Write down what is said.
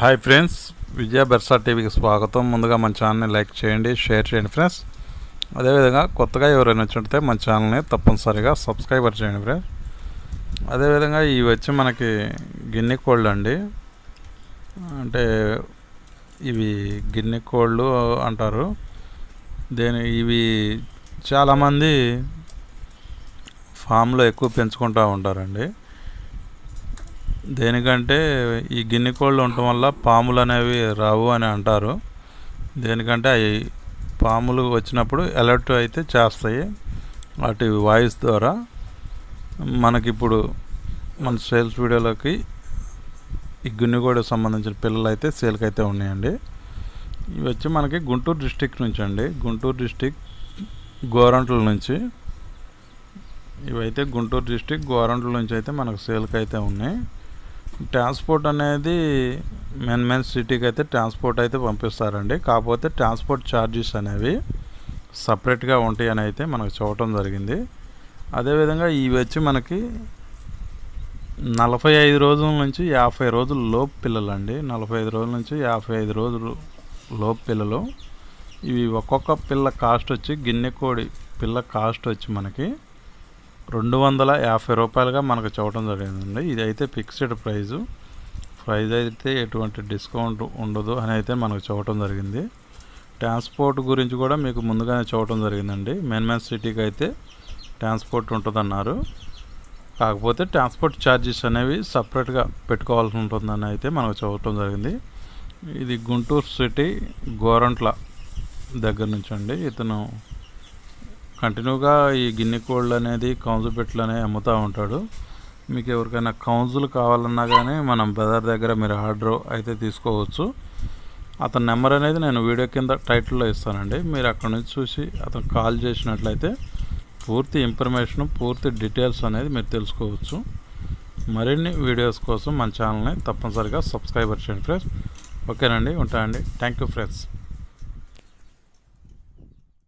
Hi friends విజయ బెర్సా టీవీకి స్వాగతం. ముందుగా మన ఛానల్ని లైక్ చేయండి షేర్ చేయండి ఫ్రెండ్స్ అదేవిధంగా కొత్తగా ఎవరైనా వచ్చింటే మన ఛానల్ని తప్పనిసరిగా సబ్స్క్రైబర్ చేయండి ఫ్రెండ్స్ అదేవిధంగా ఇవి వచ్చి మనకి గిన్నె కోళ్ళు అండి. అంటే ఇవి గిన్నె కోళ్ళు అంటారు. దేని ఇవి చాలామంది ఫామ్లో ఎక్కువ పెంచుకుంటూ ఉంటారండి. దేనికంటే ఈ గిన్నె కోళ్ళు ఉండటం వల్ల పాములు అనేవి రావు అని అంటారు. దేనికంటే అవి పాములు వచ్చినప్పుడు అలర్ట్ అయితే చేస్తాయి. వాటి వాయిస్ ద్వారా మనకిప్పుడు మన సేల్స్ వీడియోలోకి ఈ గున్నెగూడకు సంబంధించిన పిల్లలు అయితే సేల్కి అయితే ఉన్నాయండి. ఇవి వచ్చి మనకి గుంటూరు డిస్టిక్ నుంచి అండి గుంటూరు డిస్టిక్ గోరంట్ల నుంచి. ఇవైతే గుంటూరు డిస్టిక్ గోరంట్ల నుంచి అయితే మనకు సేల్కి అయితే ఉన్నాయి. ట్రాన్స్పోర్ట్ అనేది మెయిన్ మెయిన్ సిటీకి అయితే ట్రాన్స్పోర్ట్ అయితే పంపిస్తారండి. కాకపోతే ట్రాన్స్పోర్ట్ ఛార్జెస్ అనేవి సపరేట్గా ఉంటాయి అని అయితే మనకు చూడటం జరిగింది. అదేవిధంగా ఇవి వచ్చి మనకి నలభై ఐదు రోజుల నుంచి యాభై రోజుల లోపు పిల్లలు అండి నలభై ఐదు రోజుల నుంచి యాభై ఐదు రోజులు లోపు పిల్లలు. ఇవి ఒక్కొక్క పిల్ల కాస్ట్ వచ్చి గిన్నె కోడి పిల్ల కాస్ట్ వచ్చి మనకి రెండు వందల యాభై రూపాయలుగా మనకు చూడటం జరిగిందండి. ఇది అయితే ఫిక్స్డ్ ప్రైజు. ప్రైజ్ అయితే ఎటువంటి డిస్కౌంట్ ఉండదు అని అయితే మనకు చూడటం జరిగింది. ట్రాన్స్పోర్ట్ గురించి కూడా మీకు ముందుగానే చూడటం జరిగిందండి. మెయిన్ సిటీకి అయితే ట్రాన్స్పోర్ట్ ఉంటుందన్నారు. కాకపోతే ట్రాన్స్పోర్ట్ ఛార్జెస్ అనేవి సపరేట్గా పెట్టుకోవాల్సి ఉంటుందని అయితే మనకు చూడటం జరిగింది. ఇది గుంటూరు సిటీ గోరంట్ల దగ్గర నుంచి అండి ఇతను కంటిన్యూగా ఈ గిన్నె కోళ్ళు అనేది కౌజు పెట్లు అనేవి అమ్ముతూ ఉంటాడు. మీకు ఎవరికైనా కౌన్సులు కావాలన్నా కానీ మనం బ్రదర్ దగ్గర మీరు ఆర్డర్ అయితే తీసుకోవచ్చు. అతని నెంబర్ అనేది నేను వీడియో కింద టైటిల్లో ఇస్తానండి. మీరు అక్కడ నుంచి చూసి అతను కాల్ చేసినట్లయితే పూర్తి ఇన్ఫర్మేషన్ పూర్తి డీటెయిల్స్ అనేది మీరు తెలుసుకోవచ్చు. మరిన్ని వీడియోస్ కోసం మన ఛానల్ని తప్పనిసరిగా సబ్స్క్రైబర్ చేయండి ఫ్రెండ్స్. ఓకేనండి ఉంటానండి. Thank you friends.